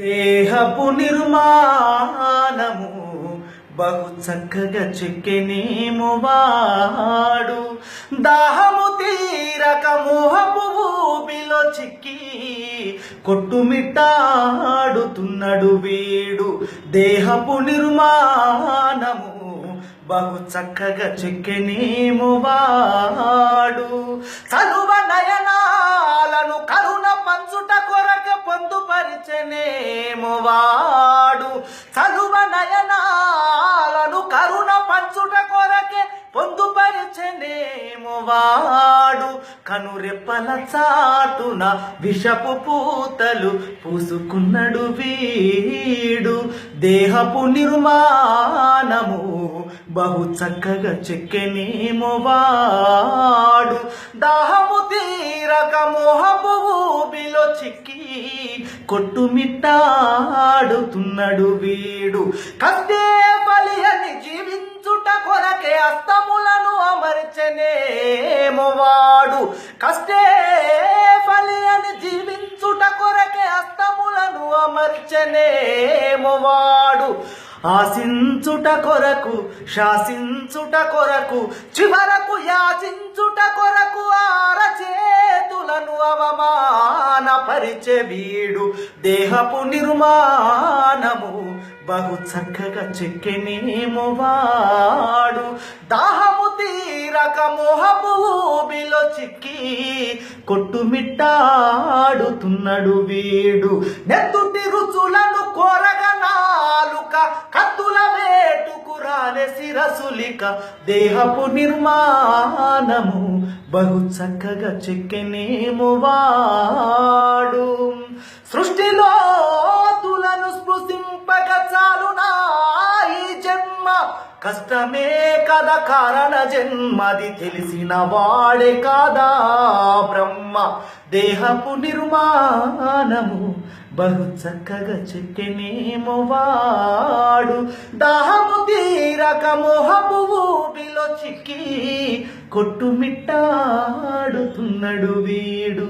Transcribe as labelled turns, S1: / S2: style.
S1: దేహపు నిర్మాణము బహు చక్కగా చెక్కెనేము వాడు. దాహము తీరక మోహపు భూమిలో చిక్కి కొట్టుమిట్టాడుతున్నాడు వీడు. దేహపు నిర్మాణము బహు చక్కగా చెక్కెనేము వాడు. చలువ నయనాలను కరుణ పంచుట కొరక వాడు. చదువ నయనాలను కరుణ పంచుట కొరకే పొందుపరిచెనేము వాడు. కనురెప్పల చాటున విషపు పూతలు పూసుకున్నడు వీడు. దేహపు నిర్మాణము బహు చక్కగా చెక్కెనేమో వాడు. దాహము తీరక మోహపు కొట్టుమిట్టాడుతున్నాడు వీడు. కస్తే బలి అని జీవించుట కొరకే అస్తములను అమర్చనేమో వాడు. కష్టే ఫలి అని జీవించుట కొరకే అస్తములను అమర్చనేమో వాడు. ఆశించుట కొరకు శాసించుట కొరకు చివరకు యాచించుట అవమానపరిచే వీడు దేహపు నిర్మాణము. బహు చక్కగా చెక్కెనేమో వాడు. దాహము తీరక మోహపు ఊబిలో చిక్కి కొట్టుమిట్టాడుతున్నాడు వీడు. నెత్తు తిరుచులను కోరగ నాలుక రాలే దేహపు నిర్మాణము బహు చక్కగా చెక్కెనేమో వాడు. సృష్టిలో తులను స్పృశింపక చాలునా ఈ జన్మ. కష్టమే కద కారణ జన్మది తెలిసిన వాడే కాదా బ్రహ్మ. దేహపు నిర్మాణము బహు చక్కగా చెక్కెనేమో వాడు. దాహము తీరక మోహపు ఊబిలో చిక్కి కొట్టుమిట్టాడుతున్నాడు వీడు.